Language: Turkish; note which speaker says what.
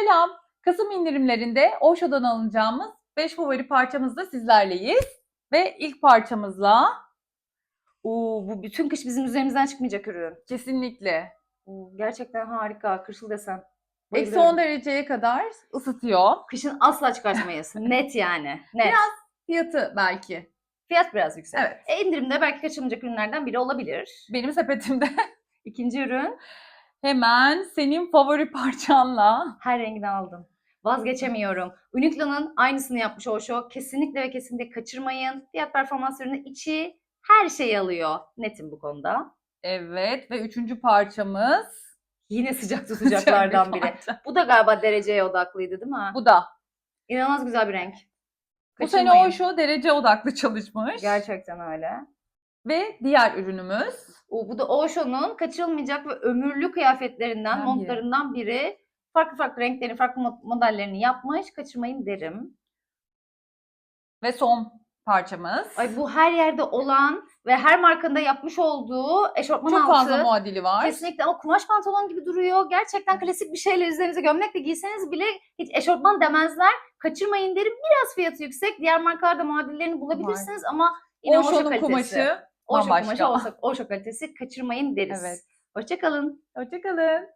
Speaker 1: Selam. Kasım indirimlerinde Osho'dan alacağımız 5 favori parçamızda sizlerleyiz. Ve ilk parçamızla
Speaker 2: Oo, bu bütün kış bizim üzerimizden çıkmayacak ürün.
Speaker 1: kesinlikle
Speaker 2: Oo, gerçekten harika. Kırşıl desen.
Speaker 1: eksi
Speaker 2: Bayılıyorum.
Speaker 1: 10 dereceye kadar ısıtıyor.
Speaker 2: Kışın asla çıkartmayız. Net yani. Net.
Speaker 1: Biraz Fiyatı belki.
Speaker 2: Fiyat biraz yüksek.
Speaker 1: Evet.
Speaker 2: E, indirimde belki kaçırılacak ürünlerden biri olabilir.
Speaker 1: Benim sepetimde
Speaker 2: İkinci ürün
Speaker 1: hemen senin favori parçanla
Speaker 2: her rengini aldım. Vazgeçemiyorum. Uniqlo'nun aynısını yapmış o show. Kesinlikle ve kesinlikle kaçırmayın. Fiyat performans ürünü içi her şeyi alıyor. Netim bu konuda.
Speaker 1: Evet ve üçüncü parçamız
Speaker 2: Yine sıcak tutacaklardan
Speaker 1: bir
Speaker 2: biri.
Speaker 1: parça.
Speaker 2: Bu da galiba dereceye odaklıydı değil mi?
Speaker 1: Bu da.
Speaker 2: İnanılmaz güzel bir renk.
Speaker 1: Bu sene
Speaker 2: Kaçırmayın.
Speaker 1: Osho derece odaklı çalışmış.
Speaker 2: Gerçekten öyle.
Speaker 1: Ve diğer ürünümüz
Speaker 2: O, bu da Osho'nun kaçırılmayacak ve ömürlü kıyafetlerinden,
Speaker 1: Ben
Speaker 2: montlarından biri. Farklı farklı renklerini, farklı mod- modellerini yapmış. Kaçırmayın derim.
Speaker 1: ve son parçamız.
Speaker 2: Ay bu her yerde olan ve her markanın da yapmış olduğu eşofman
Speaker 1: Çok
Speaker 2: altı.
Speaker 1: fazla muadili var.
Speaker 2: Kesinlikle ama kumaş pantolon gibi duruyor. Gerçekten klasik bir şeyle üzerinize gömlekle giyseniz bile hiç eşofman demezler. Kaçırmayın derim. Biraz fiyatı yüksek. Diğer markalarda muadillerini bulabilirsiniz ama yine Osho
Speaker 1: Osho'nun kumaşı
Speaker 2: Osho
Speaker 1: bambaşka.
Speaker 2: kumaşı, Osho, Osho kalitesi kaçırmayın deriz.
Speaker 1: Evet.
Speaker 2: Hoşçakalın.
Speaker 1: Hoşçakalın.